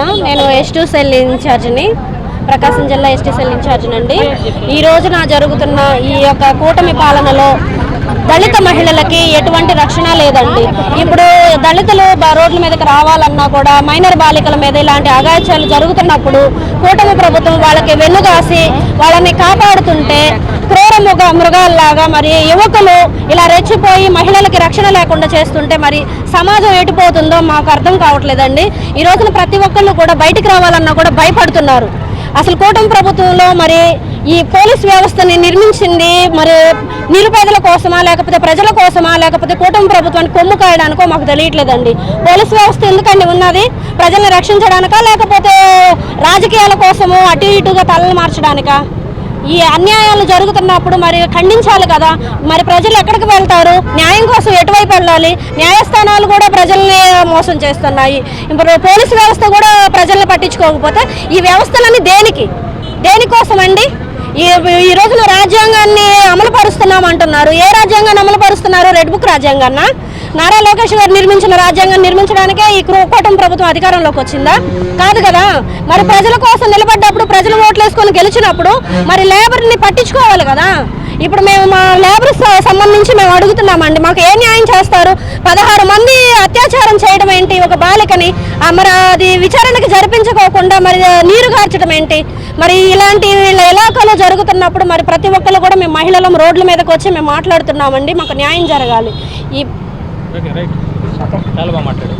అన్న. నేను ఎస్టూ సెల్ ఇన్ఛార్జిని ప్రకాశం జిల్లా ఎస్టీ సెల్ అండి. ఈ రోజున జరుగుతున్న ఈ యొక్క కూటమి పాలనలో దళిత మహిళలకి ఎటువంటి రక్షణ లేదండి. ఇప్పుడు దళితులు రోడ్ల మీదకి రావాలన్నా కూడా మైనర్ బాలికల మీద ఇలాంటి అగాచ్యాలు జరుగుతున్నప్పుడు కూటమి ప్రభుత్వం వాళ్ళకి వెన్నుగాసి వాళ్ళని కాపాడుతుంటే క్రో మృగ మృగాల్లాగా మరి యువకులు ఇలా రెచ్చిపోయి మహిళలకి రక్షణ లేకుండా చేస్తుంటే మరి సమాజం ఎటుపోతుందో మాకు అర్థం కావట్లేదండి. ఈ రోజున ప్రతి ఒక్కళ్ళు కూడా బయటికి రావాలన్నా కూడా భయపడుతున్నారు. అసలు కూటమి ప్రభుత్వంలో మరి ఈ పోలీస్ వ్యవస్థని నిర్మించింది మరి నిరుపేదల కోసమా లేకపోతే ప్రజల కోసమా లేకపోతే కూటమి ప్రభుత్వాన్ని కొమ్ము కాయడానికో మాకు తెలియట్లేదండి. పోలీస్ వ్యవస్థ ఎందుకండి ఉన్నది? ప్రజల్ని రక్షించడానికా లేకపోతే రాజకీయాల కోసము అటు ఇటుగా తలలు మార్చడానికా? ఈ అన్యాయాలు జరుగుతున్నప్పుడు మరి ఖండించాలి కదా. మరి ప్రజలు ఎక్కడికి వెళ్తారు? న్యాయం కోసం ఎటువైపు వెళ్ళాలి? న్యాయస్థానాలు కూడా ప్రజల్ని మోసం చేస్తున్నాయి. ఇప్పుడు పోలీసు వ్యవస్థ కూడా ప్రజల్ని పట్టించుకోకపోతే ఈ వ్యవస్థలన్నీ దేనికి? దేనికోసం అండి ఈ ఈ రోజున రాజ్యాంగాన్ని అమలు పరుస్తున్నాం అంటున్నారు ఏ రాజ్యాంగాన్ని అమలు పరుస్తున్నారు రెడ్ బుక్ రాజ్యాంగాన్న? నారా లోకేష్ గారు నిర్మించిన రాజ్యాంగం నిర్మించడానికే ఈ క్రూ- కూటమి ప్రభుత్వం అధికారంలోకి వచ్చిందా? కాదు కదా. మరి ప్రజల కోసం నిలబడ్డప్పుడు ప్రజలు ఓట్లేసుకొని గెలిచినప్పుడు మరి లేబర్ని పట్టించుకోవాలి కదా. ఇప్పుడు మేము మా లేబర్ సంబంధించి మేము అడుగుతున్నామండి. మాకు ఏ న్యాయం చేస్తారు? పదహారు మంది అత్యాచారం చేయడం ఏంటి? ఒక బాలికని మరి అది విచారణకి జరిపించుకోకుండా మరి నీరు గార్చడం ఏంటి? మరి ఇలాంటి వీళ్ళ ఇలాకాలో జరుగుతున్నప్పుడు మరి ప్రతి ఒక్కరు కూడా మేము మహిళలం రోడ్ల మీదకి వచ్చి మేము మాట్లాడుతున్నామండి. మాకు న్యాయం జరగాలి. ఈ ఓకే రైట్. చాలా బాగా మాట్లాడు